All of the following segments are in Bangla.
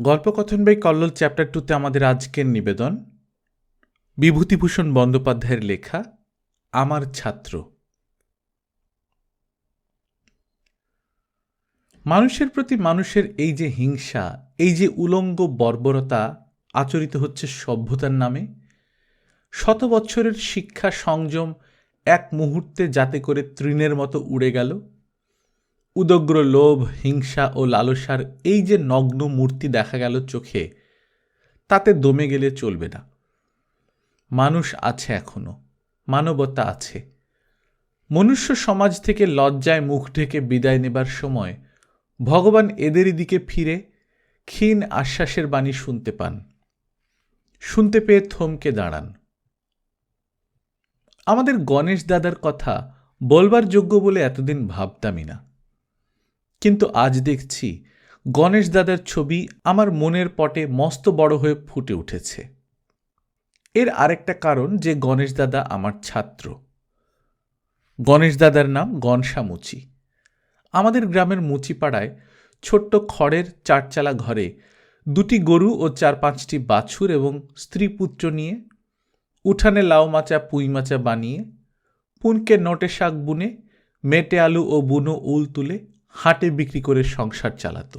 গল্পকথন বাই কল্লোল চ্যাপ্টার টুতে আমাদের আজকের নিবেদন, বিভূতিভূষণ বন্দ্যোপাধ্যায়ের লেখা, আমার ছাত্র। মানুষের প্রতি মানুষের এই যে হিংসা, এই যে উলঙ্গ বর্বরতা আচরিত হচ্ছে সভ্যতার নামে, শত বছরের শিক্ষা সংযম এক মুহূর্তে যাতে করে তৃণের মতো উড়ে গেল উদগ্র লোভ, হিংসা ও লালসার এই যে নগ্ন মূর্তি দেখা গেল চোখে, তাতে দমে গেলে চলবে না। মানুষ আছে এখনও, মানবতা আছে। মনুষ্য সমাজ থেকে লজ্জায় মুখ ঢেকে বিদায় নেবার সময় ভগবান এদেরই দিকে ফিরে, ক্ষীণ আশ্বাসের বাণী শুনতে পান। শুনতে পেয়ে থমকে দাঁড়ান। আমাদের গণেশ দাদার কথা বলবার যোগ্য বলে এতদিন ভাবতামই না। কিন্তু আজ দেখছি গণেশ দাদার ছবি আমার মনের পটে মস্ত বড় হয়ে ফুটে উঠেছে। এর আরেকটা কারণ যে গণেশ দাদা আমার ছাত্র। গণেশ দাদার নাম গনসা মুচি। আমাদের গ্রামের মুচিপাড়ায় ছোট্ট খড়ের চারচালা ঘরে দুটি গরু ও চার পাঁচটি বাছুর এবং স্ত্রী পুত্র নিয়ে উঠানে লাউ মাচা, পুঁই মাচা বানিয়ে পুনকে নটে শাক বুনে, মেটে আলু ও বুনো উল তুলে হাটে বিক্রি করে সংসার চালাত।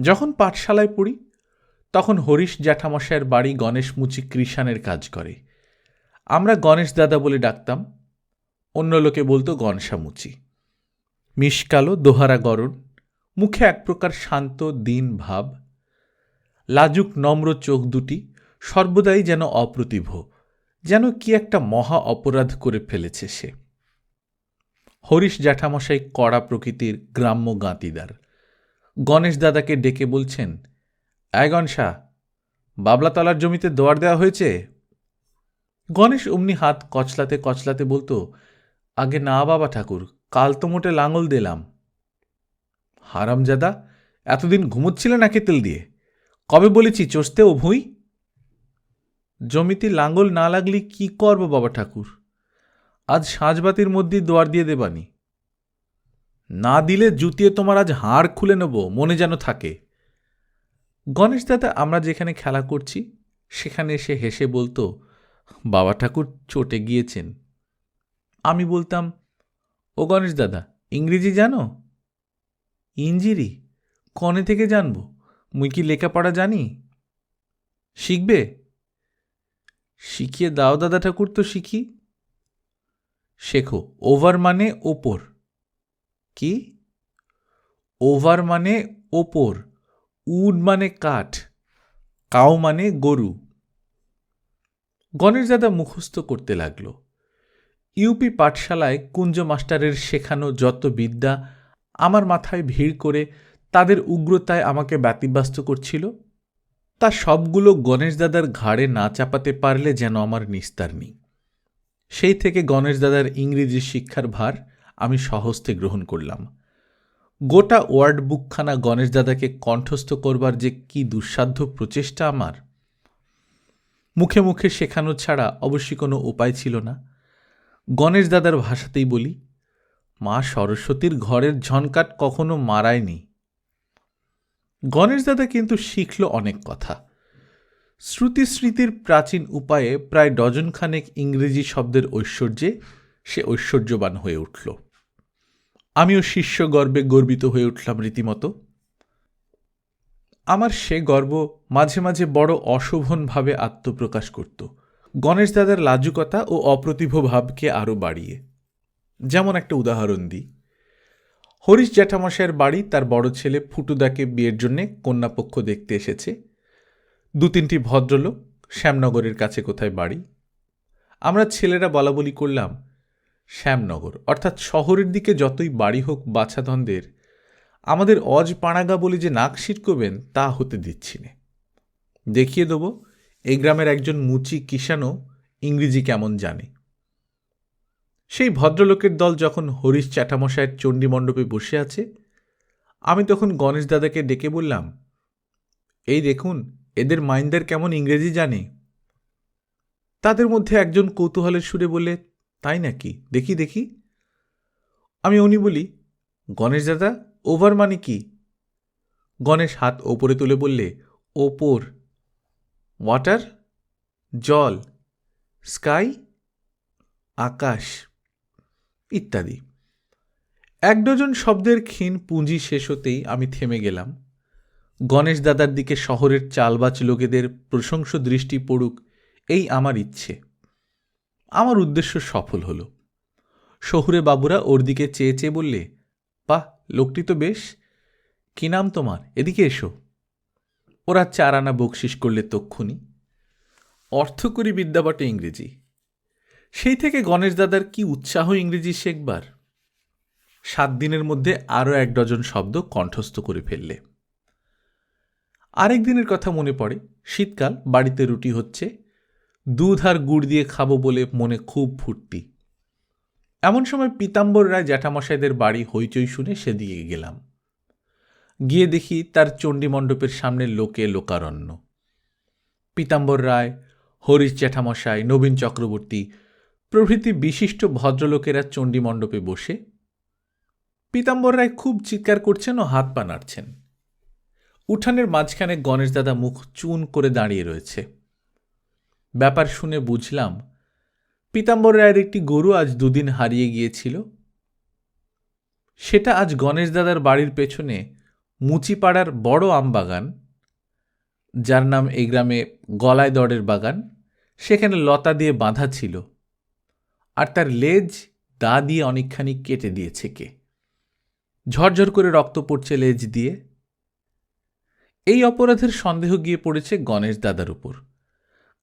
যখন পাঠশালায় পড়ি, তখন হরিশ জ্যাঠামশায়ের বাড়ি গণেশ মুচি কৃষাণের কাজ করে। আমরা গণেশ দাদা বলে ডাকতাম, অন্য লোকে বলতো গনসামুচি মিশকালো দোহারা গরণ মুখে এক প্রকার শান্ত, দিন ভাব। লাজুক, নম্র চোখ দুটি সর্বদাই যেন অপ্রতিভ, যেন কি একটা মহা অপরাধ করে ফেলেছে সে। হরিশ জ্যাঠামশাই কড়া প্রকৃতির গ্রাম্য গাঁতিদার। গণেশ দাদাকে ডেকে বলছেন আয় গনসা বাবলাতলার জমিতে দোয়ার দেওয়া হয়েছে? গণেশ অমনি হাত কচলাতে কচলাতে বলতো, আগে না বাবা ঠাকুর, কাল তো মোটে লাঙল দিলাম। হারামজাদা, এতদিন ঘুমোচ্ছিলে না তেল দিয়ে? কবে বলেছি চষতে ও ভুঁই জমিতে লাঙল না লাগলে কি করব বাবা ঠাকুর? আজ সাঁঝবাতির মধ্যেই দোয়ার দিয়ে দেবানি না দিলে জুতিয়ে তোমার আজ হাড় খুলে নেব, মনে যেন থাকে। গণেশ দাদা, আমরা যেখানে খেলা করছি, সেখানে এসে হেসে বলতো, বাবা ঠাকুর চটে গিয়েছেন। আমি বলতাম, ও গণেশ দাদা, ইংরেজি জানো? ইঞ্জিরি, কনে থেকে জানব? মুই কি লেখাপড়া জানি? শিখবে? শিখিয়ে দাও দাদা ঠাকুর তো শিখি। শেখো, ওভার মানে ওপর। কি? ওভার মানে ওপর উড মানে কাঠ, কাউ মানে গরু। গণেশ দাদা মুখস্থ করতে লাগল। ইউপি পাঠশালায় কুঞ্জ মাস্টারের শেখানো যত বিদ্যা আমার মাথায় ভিড় করে তাদের উগ্রতায় আমাকে ব্যতিব্যস্ত করছিল, তা সবগুলো গণেশ দাদার ঘাড়ে না চাপাতে পারলে যেন আমার নিস্তার নেই। সেই থেকে গণেশ দাদার ইংরেজি শিক্ষার ভার আমি সহস্তে গ্রহণ করলাম। গোটা ওয়ার্ড বুকখানা গণেশ দাদাকে কণ্ঠস্থ করবার যে কি দুঃসাধ্য প্রচেষ্টা আমার। মুখে মুখে শেখানো ছাড়া অবশ্যই কোনো উপায় ছিল না। গণেশ দাদার ভাষাতেই বলি, মা সরস্বতীর ঘরের ঝনকাট কখনো মারায়নি। গণেশ দাদা কিন্তু শিখল অনেক কথা। শ্রুতি স্মৃতির প্রাচীন উপায়ে প্রায় ডজনখানেক ইংরেজি শব্দের ঐশ্বর্যে সে ঐশ্বর্যবান হয়ে উঠল। আমিও শিষ্য গর্বে গর্বিত হয়ে উঠলাম রীতিমতো। আমার সে গর্ব মাঝে মাঝে বড় অশোভনভাবে আত্মপ্রকাশ করত। গণেশ দাদার লাজুকতা ও অপ্রতিভ ভাবকে আরও বাড়িয়ে। যেমন একটা উদাহরণ দিই। হরিশ জ্যাঠামশাইয়ের বাড়ি তার বড় ছেলে ফুটুদাকে বিয়ের জন্যে কন্যাপক্ষ দেখতে এসেছে। দু তিনটি ভদ্রলোক শ্যামনগরের কাছে কোথায় বাড়ি? আমরা ছেলেরা বলা বলি করলাম, শ্যামনগর, অর্থাৎ শহরের দিকে যতই বাড়ি হোক বাছাধনদের, আমাদের অজ পাড়াগা বলে যে নাক করবেন তা হতে দিচ্ছি নে। দেখিয়ে দেব, এই গ্রামের একজন মুচি কিষানও ইংরেজি কেমন জানে। সেই ভদ্রলোকের দল যখন হরিশ চ্যাটামশায়ের চণ্ডীমণ্ডপে বসে আছে, আমি তখন গণেশ দাদাকে ডেকে বললাম, এই দেখুন এদের মাইন্দার কেমন ইংরেজি জানে? তাদের মধ্যে একজন কৌতূহলের সুরে বলে তাই নাকি? দেখি দেখি। আমি উনি বলি, গণেশ দাদা, ওভার মানে কি? গণেশ হাত ওপরে তুলে বললে, ওপর। ওয়াটার? জল। স্কাই? আকাশ? ইত্যাদি। এক ডজন শব্দের ক্ষীণ পুঁজি শেষ হতেই আমি থেমে গেলাম। গণেশ দাদার দিকে শহরের চালবাজ লোকেদের প্রশংস দৃষ্টি পড়ুক, এই আমার ইচ্ছে। আমার উদ্দেশ্য সফল হলো। শহুরে বাবুরা ওর দিকে চেয়ে চেয়ে বললে, বাহ, লোকটি তো বেশ। কি নাম তোমার? এদিকে এসো। ওরা চার আনা বকশিস করলে তক্ষুনি। অর্থকরী বিদ্যা বটে ইংরেজি। সেই থেকে গণেশ দাদার কি উৎসাহ ইংরেজি শেখবার? সাত দিনের মধ্যে আরও এক ডজন শব্দ কণ্ঠস্থ করে ফেললে। আরেক দিনের কথা মনে পড়ে, শীতকাল, বাড়িতে রুটি হচ্ছে, দুধ আর গুড় দিয়ে খাব বলে মনে খুব ফুর্তি। এমন সময় পীতাম্বর রায় জ্যাঠামশাইদের বাড়ি হইচই শুনে সেদিকে গেলাম। গিয়ে দেখি তার চণ্ডী মণ্ডপের সামনে লোকে লোকারণ্য। পীতাম্বর রায়, হরিশ জ্যাঠামশাই, নবীন চক্রবর্তী, প্রভৃতি বিশিষ্ট ভদ্রলোকেরা চণ্ডী মণ্ডপে বসে। পীতাম্বর রায় খুব চিৎকার করছেন ও হাত পা নাড়ছেন। উঠানের মাঝখানে গণেশ দাদা মুখ চুন করে দাঁড়িয়ে রয়েছে। ব্যাপার শুনে বুঝলাম পীতাম্বর রায়ের একটি গরু আজ দুদিন হারিয়ে গিয়েছিল। সেটা আজ গণেশ দাদার বাড়ির পেছনে মুচিপাড়ার বড় আম বাগান, যার নাম এই গ্রামে গলায় দড়ের বাগান, সেখানে লতা দিয়ে বাঁধা ছিল, আর তার লেজ দা দিয়ে অনেকখানি কেটে দিয়েছে কে। ঝরঝর করে রক্ত পড়ছে লেজ দিয়ে এই অপরাধের সন্দেহ গিয়ে পড়েছে গণেশ দাদার উপর।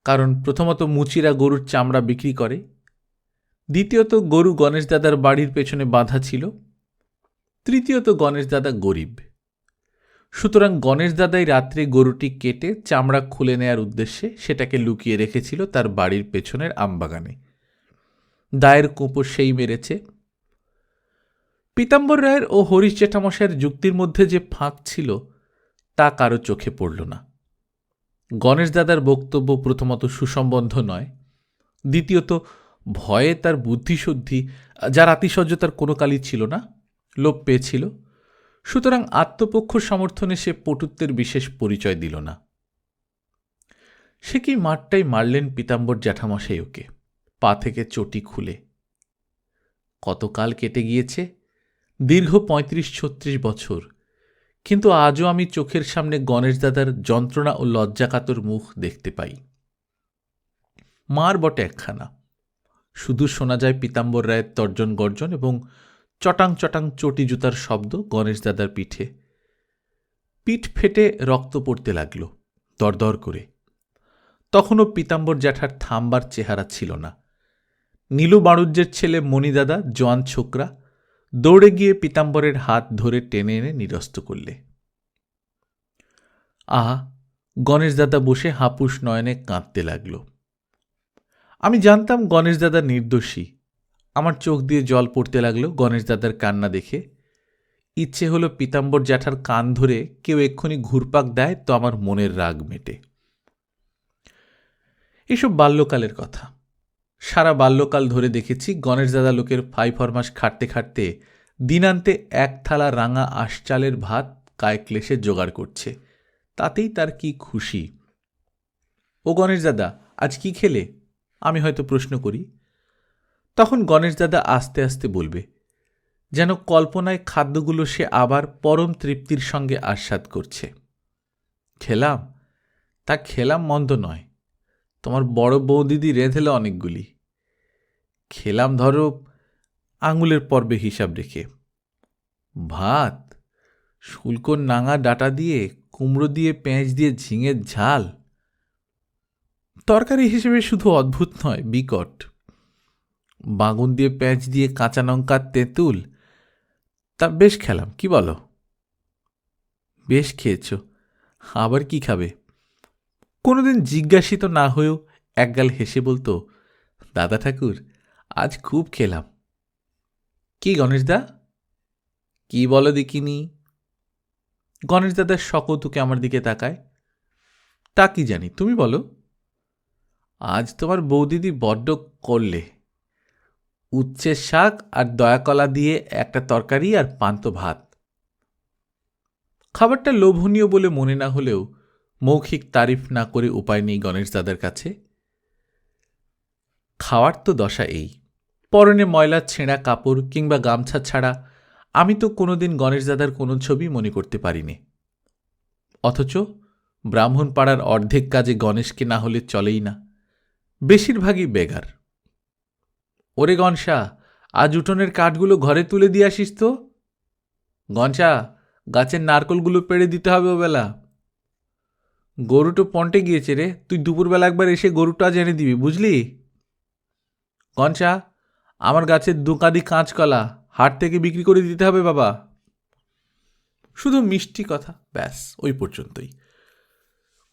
কারণ প্রথমত মুচিরা গরুর চামড়া বিক্রি করে, দ্বিতীয়ত গরু গণেশ দাদার বাড়ির পেছনে বাঁধা ছিল, তৃতীয়ত গণেশ দাদা গরিব। সুতরাং গণেশ দাদাই রাত্রে গরুটি কেটে চামড়া খুলে নেয়ার উদ্দেশ্যে সেটাকে লুকিয়ে রেখেছিল তার বাড়ির পেছনের আমবাগানে। দায়ের কোঁপো সেই মেরেছে। পীতাম্বর রায়ের ও হরিশ জেঠামশাইয়ের যুক্তির মধ্যে যে ফাঁক ছিল তা কারও চোখে পড়ল না। গণেশ দাদার বক্তব্য প্রথমত সুসম্বন্ধ নয়, দ্বিতীয়ত ভয়ে তার বুদ্ধিশুদ্ধি, যার আতিশয্যতার কোনো কালই ছিল না, লোপ পেয়েছিল। সুতরাং আত্মপক্ষ সমর্থনে সে পটুত্বের বিশেষ পরিচয় দিল না। সে কি মাঠটাই মারলেন পিতাম্বর জ্যাঠামশাই ওকে, পা থেকে চটি খুলে। কতকাল কেটে গিয়েছে? দীর্ঘ পঁয়ত্রিশ ছত্রিশ বছর। কিন্তু আজও আমি চোখের সামনে গণেশ দাদার যন্ত্রণা ও লজ্জাকাতর মুখ দেখতে পাই। মার বটে একখানা। শুধু শোনা যায় পীতাম্বর রায়ের তর্জন গর্জন এবং চটাং চটাং চটি জুতার শব্দ গণেশ দাদার পিঠে। পিঠ ফেটে রক্ত পড়তে লাগল, দরদর করে। তখনও পীতাম্বর জ্যাঠার থামবার চেহারা ছিল না। নীলু বাণুজ্যের ছেলে মণিদাদা জোয়ান ছোকরা দৌড়ে গিয়ে পীতাম্বরের হাত ধরে টেনে এনে নিরস্ত করলে। আহা গণেশ দাদা বসে হাপুস নয়নে কাঁদতে লাগল। আমি জানতাম গণেশ দাদা নির্দোষী। আমার চোখ দিয়ে জল পড়তে লাগল গণেশ দাদার কান্না দেখে। ইচ্ছে হলো পীতাম্বর জ্যাঠার কান ধরে কেউ এক্ষুনি ঘুরপাক দেয় তো আমার মনের রাগ মেটে। এসব বাল্যকালের কথা। সারা বাল্যকাল ধরে দেখেছি গণেশ দাদা লোকের ফাই ফরমাস খাটতে খাটতে দিনান্তে এক থালা রাঙা আশচালের ভাত কায় ক্লেশে জোগাড় করছে। তাতেই তার কি খুশি। ও গণেশ দাদা, আজ কি খেলে? আমি হয়তো প্রশ্ন করি। তখন গণেশ দাদা আস্তে আস্তে বলবে, যেন কল্পনায় খাদ্যগুলো সে আবার পরম তৃপ্তির সঙ্গে আস্বাদ করছে। খেলাম? তা খেলাম মন্দ নয়। তোমার বড় বৌদিদি রেঁধেলে অনেকগুলি। খেলাম ধরো আঙুলের পর্বে হিসাব রেখে। ভাত, শুল্কর নাঙা ডাটা দিয়ে, কুমড়ো দিয়ে, পেঁয়াজ দিয়ে ঝিঙের ঝাল। তরকারি হিসেবে শুধু অদ্ভুত নয়, বিকট। বাগুন দিয়ে পেঁয়াজ দিয়ে কাঁচা লঙ্কার তেঁতুল, তা বেশ খেলাম, কি বলো? বেশ খেয়েছ, আবার কি খাবে? কোনোদিন জিজ্ঞাসিত না হয়েও একগাল হেসে বলতো, দাদা ঠাকুর, আজ খুব খেলাম। কি গণেশদা? কি বলো দেখিনি? গণেশ দাদার সকৌতুকে আমার দিকে তাকায়। তা কি জানি, তুমি বলো? আজ তোমার বৌদিদি বড্ড করলে। উচ্ছের শাক আর দয়াকলা দিয়ে একটা তরকারি আর পান্ত ভাত। খাবারটা লোভনীয় বলে মনে না হলেও মৌখিক তারিফ না করে উপায় নেই গণেশ দাদার কাছে। খাওয়ার তো দশা এই। পরনে ময়লা, ছেঁড়া কাপড় কিংবা গামছা ছাড়া আমি তো কোনোদিন গণেশ দাদার কোনো ছবি মনে করতে পারিনি। অথচ ব্রাহ্মণ পাড়ার অর্ধেক কাজে গণেশকে না হলে চলেই না। বেশিরভাগই বেগার ওরে গনসা, আজ উঠোনের কাঠগুলো ঘরে তুলে দিয়ে আসিস তো? গনসা, গাছের নারকলগুলো পেড়ে দিতে হবে ও বেলা গরুটো পন্টে গিয়েছে রে। তুই দুপুরবেলা একবার এসে গরুটা জেনে দিবি, বুঝলি? গনসা আমার গাছের দোকানি কাঁচকলা, হাট থেকে বিক্রি করে দিতে হবে বাবা। শুধু মিষ্টি কথা, ব্যাস, ওই পর্যন্তই।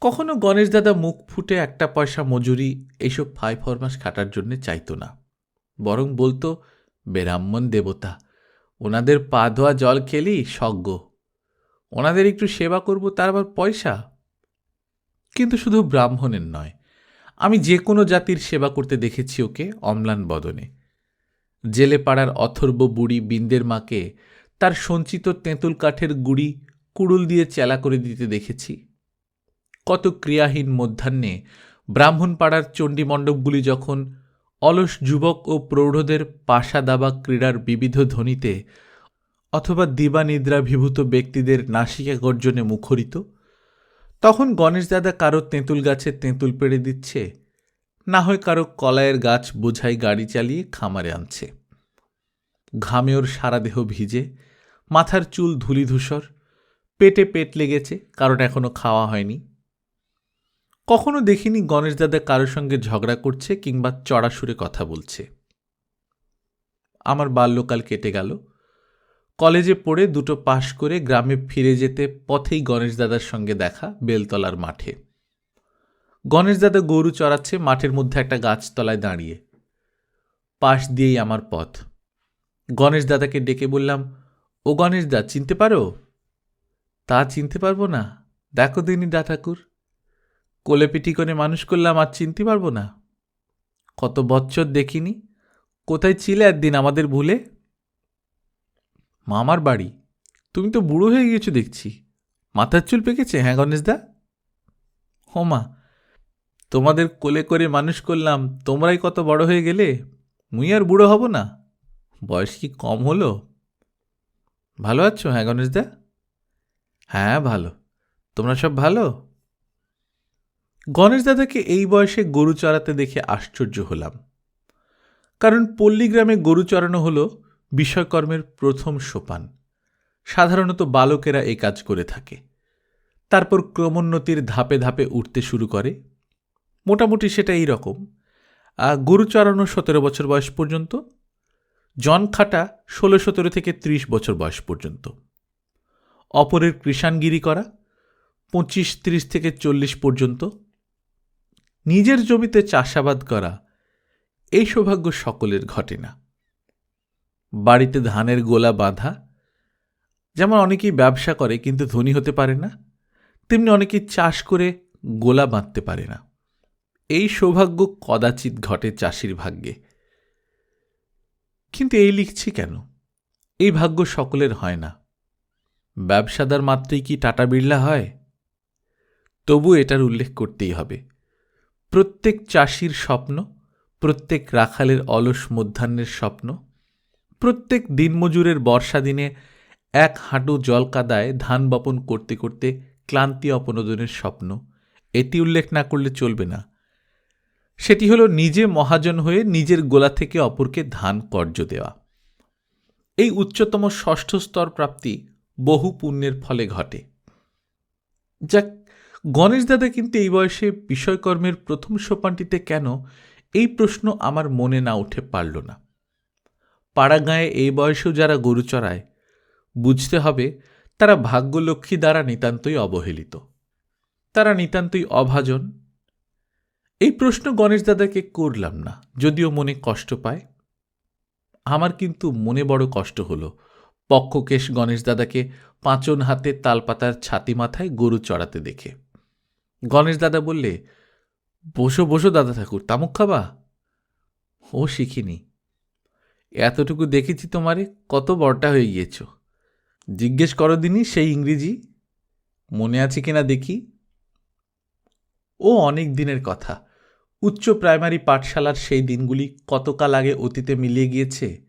কখনো গণেশ দাদা মুখ ফুটে একটা পয়সা মজুরি এইসব ফাই ফরমাস খাটার জন্যে চাইতো না। বরং বলতো বেরাম্মন দেবতা, ওনাদের পা ধোয়া জল খেলি, সজ্ঞ। ওনাদের একটু সেবা করব, তার আবার পয়সা? কিন্তু শুধু ব্রাহ্মণের নয়, আমি যে কোনো জাতির সেবা করতে দেখেছি ওকে অম্লান বদনে। জেলে পাড়ার অথর্ব বুড়ি বিন্দের মাকে তার সঞ্চিত তেঁতুল কাঠের গুড়ি কুড়ুল দিয়ে চেলা করে দিতে দেখেছি। কত ক্রিয়াহীন মধ্যাহ্নে ব্রাহ্মণ পাড়ার চণ্ডীমণ্ডপগুলি যখন অলস যুবক ও প্রৌঢ়দের পাশা দাবা ক্রীড়ার বিবিধ ধ্বনিতে অথবা দিবানিদ্রাভিভূত ব্যক্তিদের নাসিকা গর্জনে মুখরিত তখন গণেশ দাদা কারও তেঁতুল গাছে তেঁতুল পেড়ে দিচ্ছে, না হয় কারও কলায়ের গাছ বোঝাই গাড়ি চালিয়ে খামারে আনছে। ঘামে ওর সারা দেহ ভিজে, মাথার চুল ধুলি ধূসর পেটে পেট লেগেছে কারণ এখনও খাওয়া হয়নি। কখনো দেখিনি গণেশ দাদা কারোর সঙ্গে ঝগড়া করছে কিংবা চড়া সুরে কথা বলছে। আমার বাল্যকাল কেটে গেল কলেজে পড়ে দুটো পাশ করে গ্রামে ফিরে যেতে পথেই গণেশ দাদার সঙ্গে দেখা বেলতলার মাঠে। গণেশ দাদা গরু চড়াচ্ছে মাঠের মধ্যে একটা গাছতলায় দাঁড়িয়ে। পাশ দিয়েই আমার পথ। গণেশ দাদাকে ডেকে বললাম, ও গণেশ দা, চিনতে পারো? তা চিনতে পারব না। দেখো দিনই দা ঠাকুর। কোলে পিঠি করে মানুষ করলাম, আর চিনতে পারব না। কত বৎসর দেখিনি। কোথায় ছিলে একদিন আমাদের ভুলে? মামার বাড়ি। তুমি তো বুড়ো হয়ে গিয়েছো দেখছি। মাথার চুল পেকেছে হ্যাঁ গণেশদা হোমা তোমাদের কোলে করে মানুষ করলাম, তোমরাই কত বড় হয়ে গেলে? মুই আর বুড়ো হব না। বয়স কি কম হলো? ভালো আছো হ্যাঁ গণেশদা হ্যাঁ ভালো। তোমরা সব ভালো? গণেশ দাদাকে এই বয়সে গরু চড়াতে দেখে আশ্চর্য হলাম। কারণ পল্লীগ্রামে গরু চড়ানো হল বিষয়কর্মের প্রথম সোপান। সাধারণত বালকেরা এই কাজ করে থাকে। তারপর ক্রমোন্নতির ধাপে ধাপে উঠতে শুরু করে। মোটামুটি সেটা এই রকম গরু চড়ানো সতেরো বছর বয়স পর্যন্ত, জন খাটা ষোলো, সতেরো থেকে ত্রিশ বছর বয়স পর্যন্ত। অপরের কৃষাণগিরি করা পঁচিশ, ত্রিশ থেকে চল্লিশ পর্যন্ত। নিজের জমিতে চাষাবাদ করা, এই সৌভাগ্য সকলের ঘটে না। বাড়িতে ধানের গোলা বাঁধা। যেমন অনেকেই ব্যবসা করে, কিন্তু ধনী হতে পারে না। তেমনি অনেকেই চাষ করে গোলা বাঁধতে পারে না। এই সৌভাগ্য কদাচিৎ ঘটে চাষির ভাগ্যে। কিন্তু এই লিখছি কেন? এই ভাগ্য সকলের হয় না। ব্যবসাদার মাত্রেই কি টাটা বিড়লা হয়? তবু এটার উল্লেখ করতেই হবে। প্রত্যেক চাষির স্বপ্ন, প্রত্যেক রাখালের অলস মধ্যাহ্নের স্বপ্ন প্রত্যেক দিনমজুরের বর্ষা দিনে এক হাঁটু জল কাদায় ধান বপন করতে করতে ক্লান্তি অপনোদনের স্বপ্ন। এটি উল্লেখ না করলে চলবে না। সেটি হলো নিজে মহাজন হয়ে নিজের গোলা থেকে অপরকে ধান কর্য দেওয়া। এই উচ্চতম ষষ্ঠ স্তর প্রাপ্তি বহু পুণ্যের ফলে ঘটে। যাক, গণেশ দাদা কিন্তু এই বয়সে বিষয়কর্মের প্রথম সোপানটিতে কেন এই প্রশ্ন আমার মনে না উঠে পারল না। পাড়াগাঁয়ে এই বয়সেও যারা গরু চড়ায়, বুঝতে হবে তারা ভাগ্যলক্ষ্মী দ্বারা নিতান্তই অবহেলিত। তারা নিতান্তই অভাজন। এই প্রশ্ন গণেশ দাদাকে করলাম না, যদিও মনে কষ্ট পায়। আমার কিন্তু মনে বড় কষ্ট হলো, পক্ষকেশ গণেশ দাদাকে পাঁচন হাতে তালপাতার ছাতি মাথায় গরু চড়াতে দেখে। গণেশ দাদা বললে, বসো বসো দাদা ঠাকুর, তামুক খাবা? ও শিখিনি। এতটুকু দেখেছি তোমারে, কত বড়টা হয়ে গিয়েছ। জিজ্ঞেস করো দিনই সেই ইংরেজি মনে আছে কিনা দেখি। ও অনেক দিনের কথা। উচ্চ প্রাইমারি পাঠশালার সেই দিনগুলি কতকাল আগে অতীতে মিলিয়ে গিয়েছে?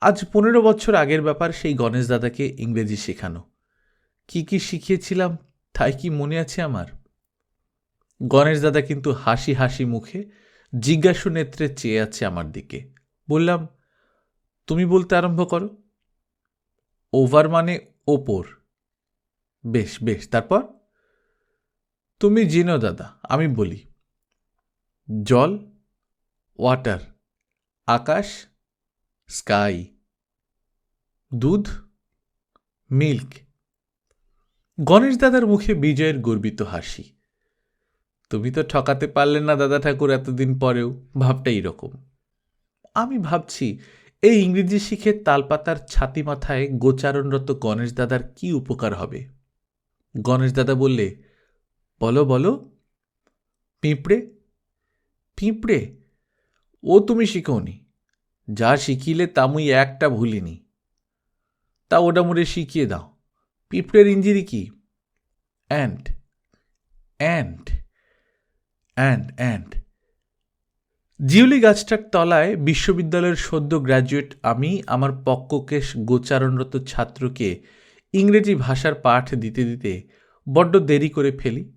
আজ পনেরো বছর আগের ব্যাপার, সেই গণেশ দাদাকে ইংরেজি শেখানো। কি কি শিখিয়েছিলাম তাই কি মনে আছে আমার? গণেশ দাদা কিন্তু হাসি হাসি মুখে, জিজ্ঞাসু নেত্রে চেয়ে আছে আমার দিকে। বললাম তুমি বলতে আরম্ভ করো। ওভার মানে ওপর। বেশ বেশ, তারপর? তুমি জিনো দাদা, আমি বলি। জল, ওয়াটার, আকাশ, স্কাই। দুধ, মিল্ক। গণেশ দাদার মুখে বিজয়ের গর্বিত হাসি। তুমি তো ঠকাতে পারলে না দাদা ঠাকুর এতদিন পরেও ভাবটা এইরকম আমি ভাবছি এই ইংরেজি শিখে তালপাতার ছাতি মাথায় গোচারণরত গণেশ দাদার কি উপকার হবে? গণেশ দাদা বললে, বলো বলো। পিঁপড়ে? পিঁপড়ে? ও তুমি শিখোনি। যা শিখিলে তা মুই একটা ভুলিনি। তা ওটা মুড়ে শিখিয়ে দাও। পিঁপড়ের ইঞ্জিরি কি? অ্যান্ড অ্যান্ড অ্যান্ড অ্যান্ড জিউলি গাছটার তলায় বিশ্ববিদ্যালয়ের সদ্য গ্র্যাজুয়েট আমি, আমার পক্ককেশ গোচারণরত ছাত্রকে ইংরেজি ভাষার পাঠ দিতে দিতে বড্ড দেরি করে ফেলি।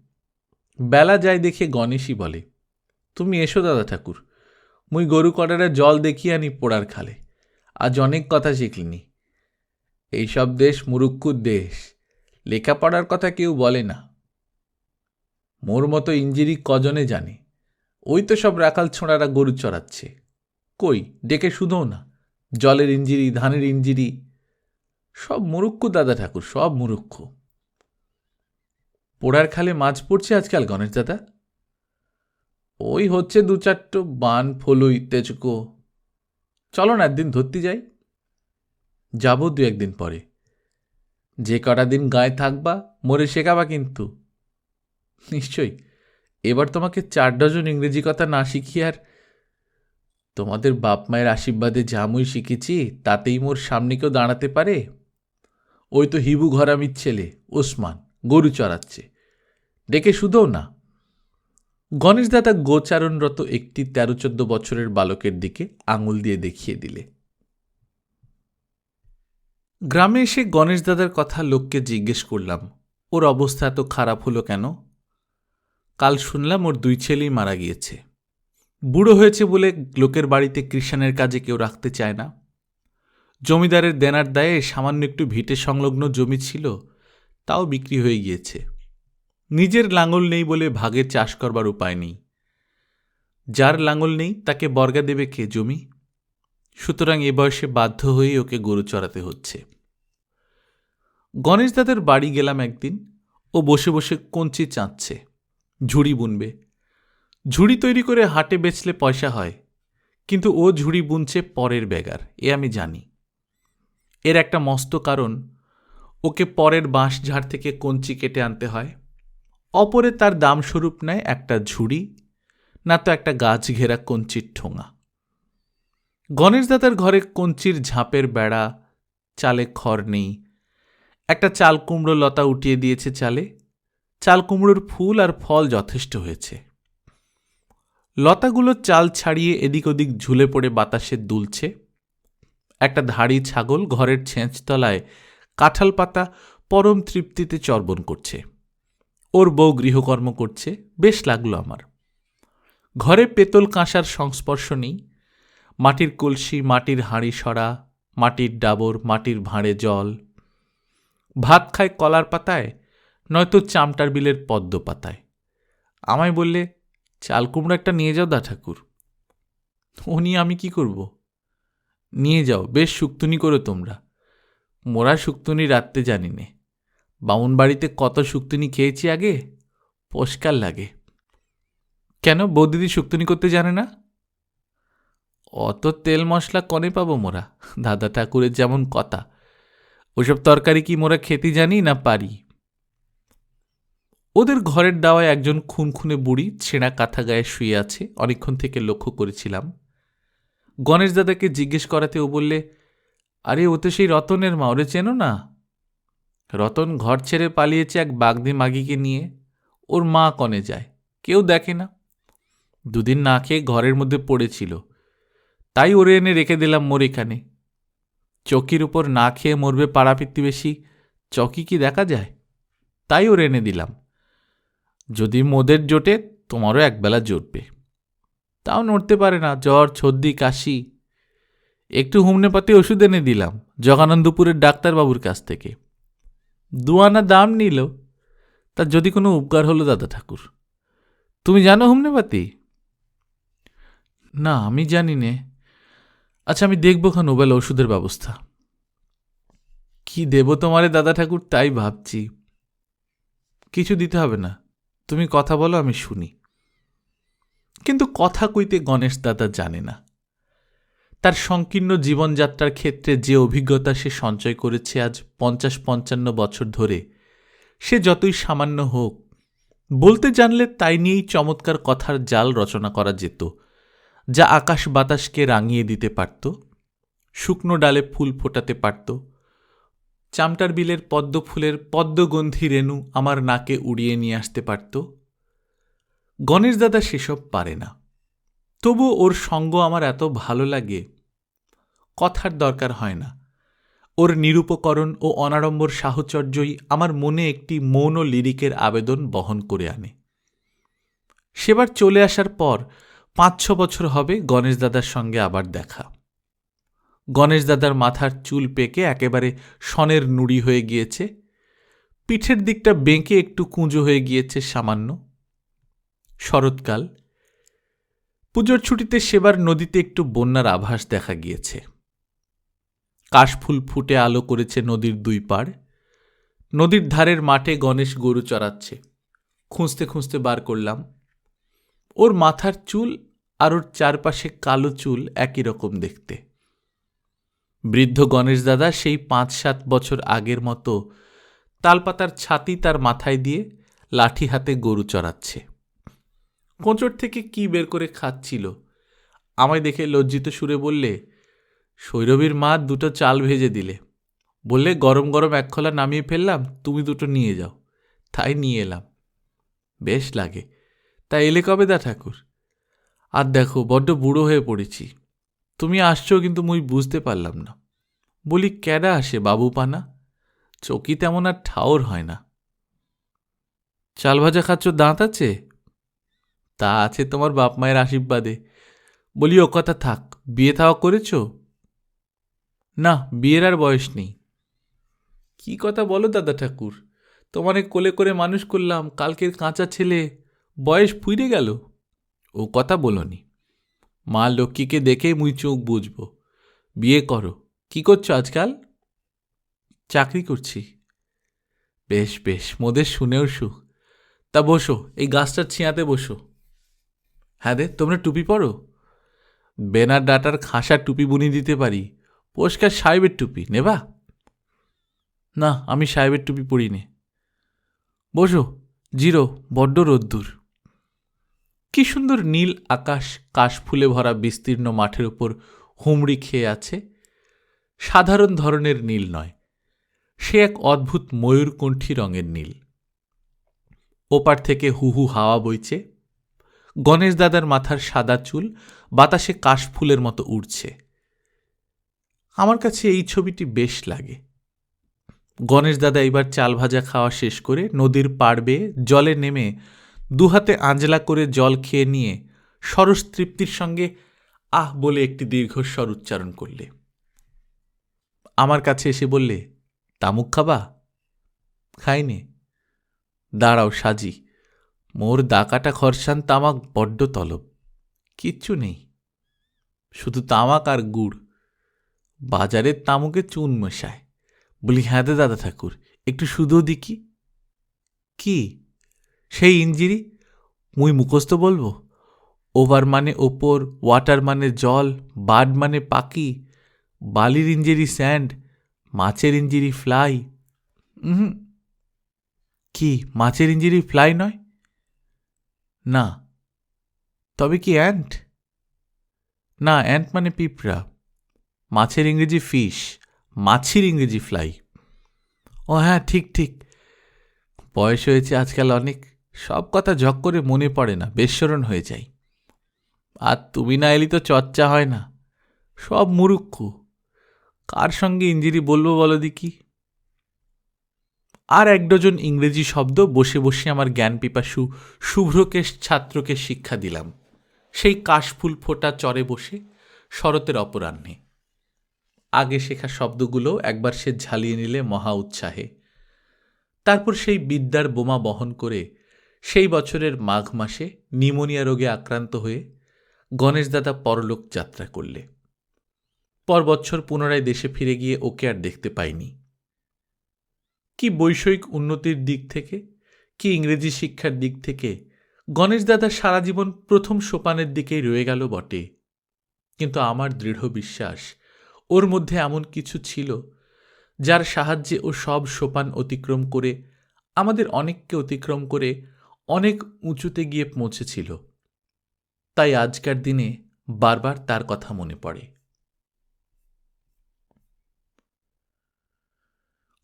বেলা যায় দেখে গণেশই বলে, তুমি এসো দাদা ঠাকুর, মুই গরু কটারে জল দেখিয়ে আনি পোড়ার খালে, আজ অনেক কথা শিখলিনি। এইসব দেশ মুরুক্ষুর দেশ, লেখাপড়ার কথা কেউ বলে না। মোর মতো ইঞ্জিরি কজনে জানে? ওই তো সব রাখাল ছোঁড়ারা গরু চড়াচ্ছে। কই, ডেকে শুধোও না, জলের ইঞ্জিরি, ধানের ইঞ্জিরি, সব মুরুক্ষ দাদা ঠাকুর, সব মুরুক্ষ। পোড়ার খালে মাছ পড়ছে আজকাল গণেশ দাদা? ওই হচ্ছে দু চারটো বান, ফলুই, তেজকো। চলো না একদিন ধরতে যাই। যাব দু একদিন পরে। যে কটা দিন গায়ে থাকবা, মরে শেখাবা কিন্তু। নিশ্চয়ই। এবার তোমাকে চার ডজন ইংরেজি কথা না শিখিয়ে আর তোমাদের বাপ মায়ের আশীর্বাদে জামুই শিখেছি, তাতেই মোর সামনে কেউ দাঁড়াতে পারে? ওই তো হিবু ঘরামির ছেলে, ওসমান, গরু চড়াচ্ছে। ডেকে শুধোও না। গণেশ দাদা গোচারণরত একটি তেরো চোদ্দ বছরের বালকের দিকে আঙুল দিয়ে দেখিয়ে দিলে। গ্রামে এসে গণেশ দাদার কথা লোককে জিজ্ঞেস করলাম, ওর অবস্থা এত খারাপ হলো কেন? কাল শুনলাম ওর দুই ছেলেই মারা গিয়েছে। বুড়ো হয়েছে বলে লোকের বাড়িতে কৃষাণের কাজে কেউ রাখতে চায় না। জমিদারের দেনার দায়ে সামান্য একটু ভিটে সংলগ্ন জমি ছিল, তাও বিক্রি হয়ে গিয়েছে। নিজের লাঙল নেই বলে ভাগে চাষ করবার উপায় নেই। যার লাঙল নেই, তাকে বর্গা দেবে কে জমি? সুতরাং এ বয়সে বাধ্য হয়েই ওকে গরু চড়াতে হচ্ছে। গণেশ দাদের বাড়ি গেলাম একদিন, ও বসে বসে কঞ্চি চাঁদছে। ঝুড়ি বুনবে। ঝুড়ি তৈরি করে হাটে বেচলে পয়সা হয়, কিন্তু ও ঝুড়ি বুনছে পরের বেগার, এ আমি জানি। এর একটা মস্ত কারণ, ওকে পরের বাঁশ ঝাড় থেকে কঞ্চি কেটে আনতে হয়। অপরে তার দামস্বরূপ নেয় একটা ঝুড়ি, না তো একটা গাছ ঘেরা কঞ্চির ঠোঙা। গণেশদাতার ঘরে কঞ্চির ঝাঁপের বেড়া, চালে খড় নেই, একটা চাল কুমড়ো লতা উঠিয়ে দিয়েছে চালে চাল কুমড়োর ফুল আর ফল যথেষ্ট হয়েছে। লতাগুলো চাল ছাড়িয়ে এদিক ওদিক ঝুলে পড়ে বাতাসে দুলছে। একটা ধাড়ি ছাগল ঘরের ছেঁচতলায় কাঁঠাল পাতা পরম তৃপ্তিতে চর্বণ করছে। ওর বউ গৃহকর্ম করছে, বেশ লাগল আমার। ঘরে পেতল কাঁসার সংস্পর্শ নেই। মাটির কলসি, মাটির হাঁড়ি সরা, মাটির ডাবর, মাটির ভাঁড়ে জল। ভাত খায় কলার পাতায় নয়তো চামটার বিলের পদ্ম পাতায় আমায় বললে, চাল কুমড়ো একটা নিয়ে যাও দা ঠাকুর। ও নিয়ে আমি কি করব? নিয়ে যাও, বেশ শুক্তুনি করো তোমরা। মোরা শুক্তুনি রাখতে জানি নে বামুন বাড়িতে কত শুক্তুনি খেয়েছি আগে? পস্কার লাগে। কেন বৌদিদি শুক্তুনি করতে জানে না? অত তেল মশলা কনে পাবো মোরা? দাদা ঠাকুরের যেমন কথা। ওসব তরকারি কি মোরা খেতে জানি না পারি? ওদের ঘরের দাওয়ায় একজন খুনখুনে বুড়ি ছেঁড়া কাঁথা গায়ে শুয়ে আছে, অনেকক্ষণ থেকে লক্ষ্য করেছিলাম। গণেশ দাদাকে জিজ্ঞেস করাতে ও বললে, আরে, ও তো সেই রতনের মা, ওরে চেনো না? রতন ঘর ছেড়ে পালিয়েছে এক বাগদি মাগিকে নিয়ে। ওর মা কনে যায়, কেউ দেখে না। দুদিন না খেয়ে ঘরের মধ্যে পড়েছিল। তাই ওরে এনে রেখে দিলাম মোর এখানে। চকির উপর না খেয়ে মরবে পাড়া প্রতিবেশী চকি কি দেখা যায়? তাই ওরে এনে দিলাম। যদি মোদের জোটে, তোমারও একবেলা জুটবে। তাও নড়তে পারে না, জ্বর ছর্দি কাশি। একটু হোমিওপ্যাথি ওষুধ এনে দিলাম জগানন্দপুরের ডাক্তারবাবুর কাছ থেকে। দুয়ানা দাম নিল, তার যদি কোনো উপকার হলো দাদা ঠাকুর। তুমি জানো হোমিওপ্যাথি না, আমি জানি নে। আচ্ছা আমি দেখব খান ওবেলা ওষুধের ব্যবস্থা। কি দেব তোমারে দাদা ঠাকুর, তাই ভাবছি। কিছু দিতে হবে না। তুমি কথা বলো, আমি শুনি। কিন্তু কথা কইতে গণেশ দাদা জানে না। তার সংকীর্ণ জীবনযাত্রার ক্ষেত্রে যে অভিজ্ঞতা সে সঞ্চয় করেছে আজ পঞ্চাশ পঞ্চান্ন বছর ধরে, সে যতই সামান্য হোক, বলতে জানলে তাই নিয়েই চমৎকার কথার জাল রচনা করা যেত, যা আকাশ বাতাসকে রাঙিয়ে দিতে পারত, শুকনো ডালে ফুল ফোটাতে পারত চামটার বিলের পদ্ম ফুলের পদ্মগন্ধি রেণু আমার নাকে উড়িয়ে নিয়ে আসতে পারত? গণেশ দাদা সেসব পারে না। তবু ওর সঙ্গ আমার এত ভালো লাগে, কথার দরকার হয় না। ওর নিরূপকরণ ও অনাড়ম্বর সাহচর্যই আমার মনে একটি মৌন লিরিকের আবেদন বহন করে আনে। সেবার চলে আসার পর পাঁচ ছ বছর হবে গণেশ দাদার সঙ্গে আবার দেখা। গণেশ দাদার মাথার চুল পেকে একেবারে সনের নুড়ি হয়ে গিয়েছে। পিঠের দিকটা বেঁকে একটু কুঁজো হয়ে গিয়েছে সামান্য। শরৎকাল। পুজোর ছুটিতে সেবার নদীতে একটু বন্যার আভাস দেখা গিয়েছে। কাশফুল ফুটে আলো করেছে নদীর দুই পাড়। নদীর ধারের মাঠে গণেশ গরু চড়াচ্ছে। খুঁজতে খুঁজতে বার করলাম। ওর মাথার চুল আর ওর চারপাশে কালো চুল একই রকম দেখতে। বৃদ্ধ গণেশ দাদা সেই পাঁচ সাত বছর আগের মতো তালপাতার ছাতি তার মাথায় দিয়ে লাঠি হাতে গরু চড়াচ্ছে। কোঁচড় থেকে কি বের করে খাচ্ছিল? আমায় দেখে লজ্জিত সুরে বললে সৈরবীর মা দুটো চাল ভেজে দিলে। বললে, গরম গরম এক খোলা নামিয়ে ফেললাম, তুমি দুটো নিয়ে যাও। তাই নিয়ে এলাম। বেশ লাগে। তা এলে কবে দা ঠাকুর? আর দেখো, বড্ড বুড়ো হয়ে পড়েছি। তুমি আসছো কিন্তু মুই বুঝতে পারলাম না। বলি ক্যাডা আসে বাবু পানা? চকি তেমন আর ঠাওর হয় না। চাল ভাজা খাচ্ছ, দাঁত আছে? তা আছে তোমার বাপ মায়ের আশীর্বাদে। বলি, ও কথা থাক, বিয়ে থাওয়া করেছ? না, বিয়ের আর বয়স নেই। কি কথা বলো দাদা ঠাকুর? তোমারে কোলে করে মানুষ করলাম, কালকের কাঁচা ছেলে, বয়স ফুইরে গেল। ও কথা বলনি। মা লক্ষ্মীকে দেখে মুই চোখ বুঝব বিয়ে করো। কি করছ আজকাল? চাকরি করছি। বেশ বেশ, মোদের শুনেও সুখ। তা বসো, এই গাছটার ছিঁয়াতে বসো। হ্যাঁ দে, তোমরা টুপি পরো? বেনার ডাটার খাসা টুপি বুনি দিতে পারি। পরিষ্কার সাহেবের টুপি, নেবা? না, আমি সাহেবের টুপি পরি নে বসো, জিরো, বড্ড রোদ্দুর। কি সুন্দর নীল আকাশ কাশফুলে ভরা বিস্তীর্ণ মাঠের উপর হুমড়ি খেয়ে আছে। সাধারণ ধরনের নীল নয়। সে এক অদ্ভুত ময়ূরকণ্ঠী রঙের নীল। ওপার থেকে হু হু হাওয়া বইছে। গণেশ দাদার মাথার সাদা চুল বাতাসে কাশফুলের মতো উড়ছে। আমার কাছে এই ছবিটি বেশ লাগে। গণেশ দাদা এবার চাল ভাজা খাওয়া শেষ করে নদীর পাড় বেয়ে জলে নেমে দুহাতে আঞ্জলা করে জল খেয়ে নিয়ে সরস তৃপ্তির সঙ্গে আহ বলে একটি দীর্ঘস্বর উচ্চারণ করলে। আমার কাছে এসে বললে, তামুক খাবা? খাইনে। দাঁড়াও সাজি, মোর দাকাটা খরসান তামাক বড্ড তলব, কিচ্ছু নেই। শুধু তামাক আর গুড়। বাজারের তামুকে চুন মেশায়। বলি হ্যাঁ দাদা ঠাকুর, একটু শুধু দিকি কি? সেই ইঞ্জিরি মুই মুখস্থ বলব? ওভার মানে ওপর, ওয়াটার মানে জল, বার্ড মানে পাখি, বালির ইঞ্জিরি স্যান্ড, মাছের ইঞ্জিরি ফ্লাই। হুম কি, মাছের ইঞ্জিরি ফ্লাই নয়? না। তবে কি অ্যান্ট? না, অ্যান্ট মানে পিঁপড়া। মাছের ইংরেজি ফিশ, মাছির ইংরেজি ফ্লাই। ও হ্যাঁ ঠিক ঠিক। বয়স হয়েছে আজকাল অনেক। কথা ঝক করে মনে পড়ে না, বেস্মরণ হয়ে যায়। আর তুমি না এলি তো চর্চা হয় না, সব মুরুক্ষ। কার সঙ্গে ইঞ্জিরি বলব বলো দেখি? আর এক ডজন ইংরেজি শব্দ বসে বসে আমার জ্ঞান পিপাসু শুভ্রকেশ ছাত্রকে শিক্ষা দিলাম। সেই কাশফুল ফোটা চরে বসে শরতের অপরাহ্নে। আগে শেখা শব্দগুলো একবার সে ঝালিয়ে নিলে মহা উৎসাহে। তারপর সেই বিদ্যার বোমা বহন করে সেই বছরের মাঘ মাসে নিউমোনিয়া রোগে আক্রান্ত হয়ে গণেশ দাদা পরলোক যাত্রা করলে। পর বছর পুনরায় দেশে ফিরে গিয়ে ওকে আর দেখতে পাইনি। কি বৈষয়িক উন্নতির দিক থেকে, কি ইংরেজি শিক্ষার দিক থেকে গণেশ দাদা সারা জীবন প্রথম সোপানের দিকেই রয়ে গেল বটে। কিন্তু আমার দৃঢ় বিশ্বাস, ওর মধ্যে এমন কিছু ছিল যার সাহায্যে ও সব সোপান অতিক্রম করে, আমাদের অনেককে অতিক্রম করে অনেক উঁচুতে গিয়ে পৌঁছেছিল। তাই আজকার দিনে বারবার তার কথা মনে পড়ে।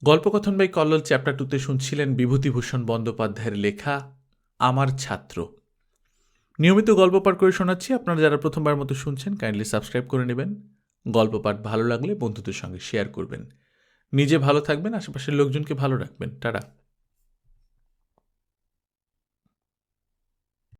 গল্পকথন বাই কল্লোল চ্যাপ্টার টুতে শুনছিলেন বিভূতিভূষণ বন্দ্যোপাধ্যায়ের লেখা আমার ছাত্র। নিয়মিত গল্প পাঠ করে শোনাচ্ছি। আপনারা যারা প্রথমবার মতো শুনছেন কাইন্ডলি সাবস্ক্রাইব করে নেবেন। গল্প পাঠ ভালো লাগলে বন্ধুদের সঙ্গে শেয়ার করবেন। নিজে ভালো থাকবেন, আশেপাশের লোকজনকে ভালো রাখবেন। টাটা।